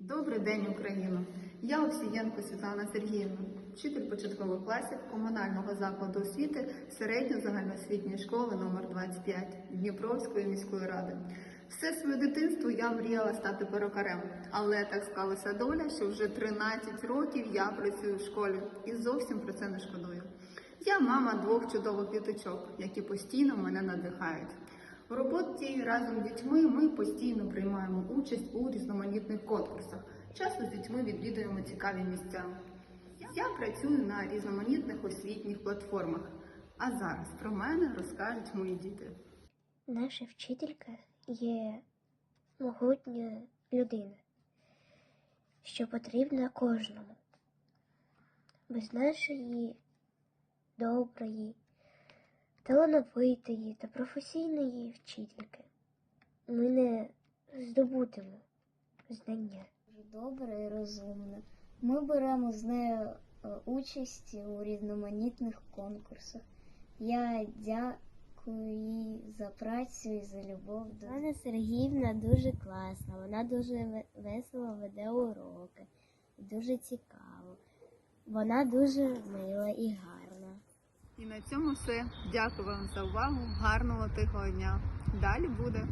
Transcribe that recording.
Добрий день, Україно! Я Овсієнко Світлана Сергіївна, вчитель початкових класів комунального закладу освіти середньо-загальноосвітньої школи номер 25 Дніпровської міської ради. Все своє дитинство я мріяла стати перукарем, але так склалася доля, що вже 13 років я працюю в школі і зовсім про це не шкодую. Я мама двох чудових діточок, які постійно мене надихають. У роботі разом з дітьми ми постійно приймаємо участь у різноманітних конкурсах. Часто з дітьми відвідуємо цікаві місця. Я працюю на різноманітних освітніх платформах. А зараз про мене розкажуть мої діти. Наша вчителька є могутня людина, що потрібна кожному. Без нашої доброї, талановитої та професійної вчительки ми не здобудемо знання. Добра і розумна. Ми беремо з нею е, участь у різноманітних конкурсах. Я дякую їй за працю і за любов до Анна Сергіївна дуже класна, вона дуже весело веде уроки, дуже цікаво. Вона дуже мила і гарна. На цьому все. Дякую вам за увагу. Гарного тихого дня. Далі буде.